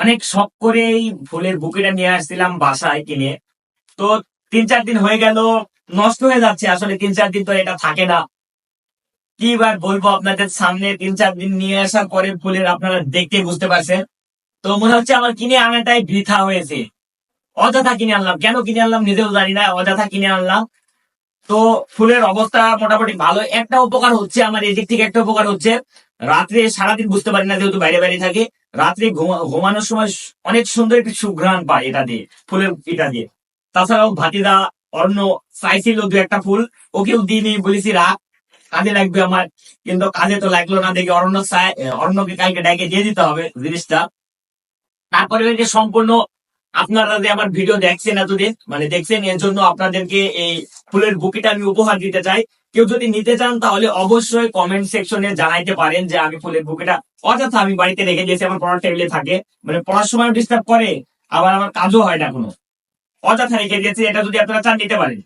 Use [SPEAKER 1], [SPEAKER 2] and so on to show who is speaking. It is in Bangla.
[SPEAKER 1] অনেক শখ করে এই ফুলের বুকেটা নিয়ে আসছিলাম বাসায় কিনে। তো তিন চার দিন হয়ে গেল, নষ্ট হয়ে যাচ্ছে, আসলে তিন চার দিন তো এটা থাকে না। কি বার বলব আপনাদের সামনে, তিন চার দিন নিয়ে আসার পরে ফুলের আপনারা দেখতে বুঝতে পারছেন। তো মনে হচ্ছে আমার কিনে আনাটাই বৃথা হয়েছে। অযথা কিনে আনলাম। কেন কিনে আনলাম নিজেও জানি না, অযথা কিনে আনলাম। তো ফুলের অবস্থা মোটামুটি ভালো। একটা উপকার হচ্ছে, আমার এদিক থেকে একটা উপকার হচ্ছে। রাত্রে সারাদিন বুঝতে পারি না, যেহেতু বাইরে বাইরে থাকে। রাত্রে ঘুমা- ঘুমানোর সময় অনেক সুন্দর একটি সুঘ্রাণ পায় এটা দিয়ে, ফুলের এটা দিয়ে। তাছাড়াও ভাতিদা অন্য চাইছিল দু একটা ফুল, ওকেও দিইনি, বলেছি, রাখ কাজে লাগবে আমার। কিন্তু কাজে তো লাগল না, দেখি অরণ্য অরণ্যকে কালকে ডেকে দিয়ে দিতে হবে জিনিসটা। তারপরে যে সম্পূর্ণ আপনারা যে আমার ভিডিও দেখছেন এতদিন মানে দেখছেন, এর জন্য আপনাদেরকে এই ফুলের বুকিটা আমি উপহার দিতে চাই। কেউ যদি নিতে চান তাহলে অবশ্যই কমেন্ট সেকশনে জানাইতে পারেন যে আমি ফুলের বুকিটা অযথা আমি বাড়িতে রেখে দিয়েছি, আমার পড়ার টেবিলে থাকে। মানে পড়ার সময় ডিস্টার্ব করে, আবার আমার কাজও হয় না কোনো। অযথা রেখে দিয়েছি, এটা যদি আপনারা চান নিতে পারেন।